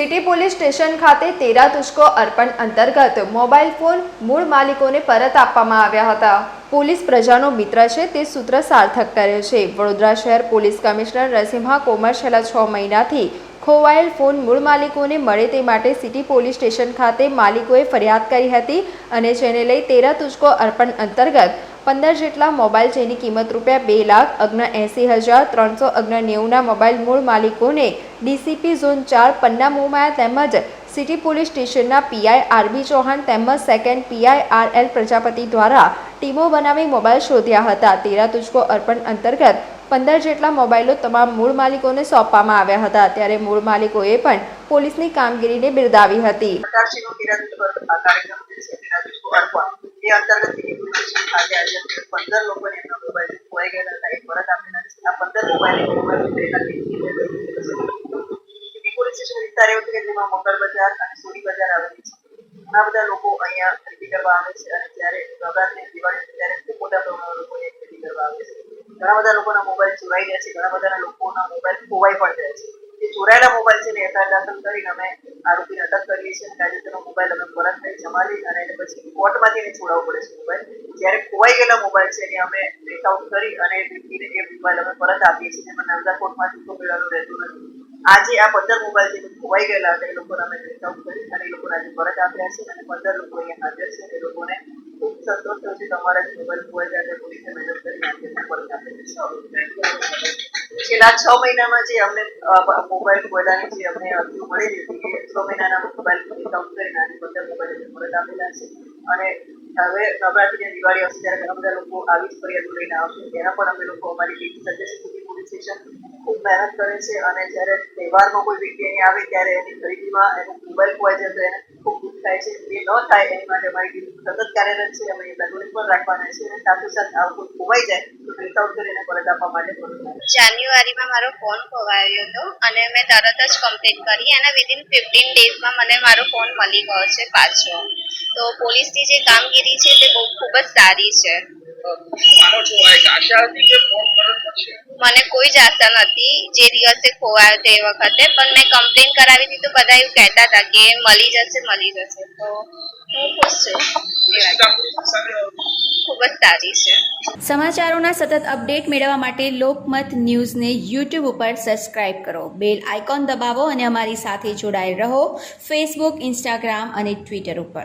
City police station ખાતે તેરા તુષ્કો અર્પણ અંતર્ગત મોબાઈલ ફોન મૂળ માલિકોને પરત આપવામાં આવ્યા હતા. પોલીસ પ્રજાનો મિત્ર છે તે સૂત્ર સાર્થક કરે છે. વડોદરા શહેર પોલીસ કમિશનર નરસિંહા કોમર છેલ્લા છ મહિનાથી ખોવાયેલ ફોન મૂળ માલિકોને મળે તે માટે સિટી પોલીસ સ્ટેશન ખાતે માલિકોએ ફરિયાદ કરી હતી અને જેને લઈ તેરા તુષ્કો અર્પણ અંતર્ગત પંદર જેટલા મોબાઈલ જેની કિંમત રૂપિયા બે લાખ અગ્ન એંસી હજાર ત્રણસો અગ્ન નેવુંના મોબાઈલ મૂળ માલિકોને ડીસીપી ઝોન ચાર પન્ના મોમાયા તેમજ સિટી પોલીસ સ્ટેશનના પીઆઈ આરબી ચૌહાણ તેમજ second PI R L Prajapati દ્વારા ટીમો બનાવી મોબાઈલ શોધ્યા હતા. તેરા તુજકો અર્પણ અંતર્ગત પંદર જેટલા મોબાઈલો તમામ મૂળ માલિકોને સોંપવામાં આવ્યા હતા. ત્યારે મૂળ માલિકોએ પણ પોલીસની કામગીરીને બિરદાવી હતી. ઘણા બધા લોકો અહીંયા ખરીદી કરવા આવે છે અને જ્યારે નવરાત્રી દિવાળી ત્યારે ખૂબ મોટા લોકો અહીંયા કરવા આવે છે ઘણા બધા લોકોના મોબાઈલ ચોરાઈ ગયા છે ઘણા બધા લોકોના મોબાઈલ ખોવાઈ પણ જાય છે. જે ચોરાયેલા મોબાઈલ છે ને એફઆઈઆર દાખલ કરીને અમે આરોપીને અટક કરીએ છીએ અને તેનો મોબાઈલ અમે પરત લઈ જમાવી અને એને પછી કોર્ટમાંથી એને છોડાવવો પડે છે મોબાઈલ. જ્યારે ખોવાઈ ગયેલા મોબાઈલ છે એને અમે ટ્રેક આઉટ કરી અને વ્યક્તિને એ મોબાઈલ અમે પરત આપીએ છીએ. જેમાં નર્મદા કોર્ટમાંથી તો મેળવવાનું રહેતું નથી. આજે આ પંદર મોબાઈલ જે ખોવાઈ ગયેલા હતા, એ લોકોને અમે ટ્રેક આઉટ કરી અને એ લોકોને આજે પરત આપ્યા છે. અને પંદર લોકો અહીંયા હાજર છે. એ લોકોને ખૂબ સંતોષ થયો છે તમારા મોબાઈલ ખોવાઈ ગયા છે. પોલીસે મદદ કરી આજે પરત આપેલા છે. છેલ્લા છ મહિનામાં જે અમને મોબાઈલ બધાની જે અમને અરજીઓ મળેલી હતી એ છ મહિનાના મોબાઈલ કાઉન્ટ કરીને બધા મોબાઈલ પરત આપેલા છે. અને હવે નવરાત્રી અને દિવાળી આવશે ત્યારે ઘણા બધા લોકો આવી જ ફરિયાદો લઈને આવશે. એના પણ અમે લોકો અમારી ટીમ સાથે સુધી પોલીસ સ્ટેશન ખૂબ મહેનત કરે છે અને જ્યારે તહેવારમાં કોઈ વ્યક્તિ અહીં આવે ત્યારે એની ખરીદીમાં એનો મોબાઈલ ખોવાઈ જાય તો એને ખૂબ દુઃખ થાય છે. એ ન થાય એની માટે અમારી ટીમ સતત કાર્યરત છે. અમે પેટ્રોલિંગ પણ રાખવાના છે અને સાથે આવું કોઈ ખોવાઈ જાય તો આઉટ કરીને પરત આપવા માટે જાન્યુઆરીમાં મારો ફોન ખોવાયો હતો અને મેં તરત જ કમ્પ્લેન કરી અને વિધિન ફિફ્ટીન ડેઝમાં મને મારો ફોન મળી ગયો છે પાછો. તો પોલીસની જે કામગીરી છે તે બહુ ખૂબ જ સારી છે. માનો કોઈ જ આશા નથી. જે દિવસે ખોવાયો તે વખતે પણ મેં કમ્પ્લેન કરાવી હતી તો બધા એવું કહેતા હતા કે મળી જશે મળી જશે. તો હું ખુશ છું. ખૂબ જ સારી છે. સમાચારોના સતત અપડેટ મેળવવા માટે લોકમત ન્યૂઝને યુટ્યુબ ઉપર સબસ્ક્રાઇબ કરો. બેલ આઇકોન દબાવો અને અમારી સાથે જોડાયેલ રહો. ફેસબુક ઇન્સ્ટાગ્રામ અને ટ્વિટર ઉપર.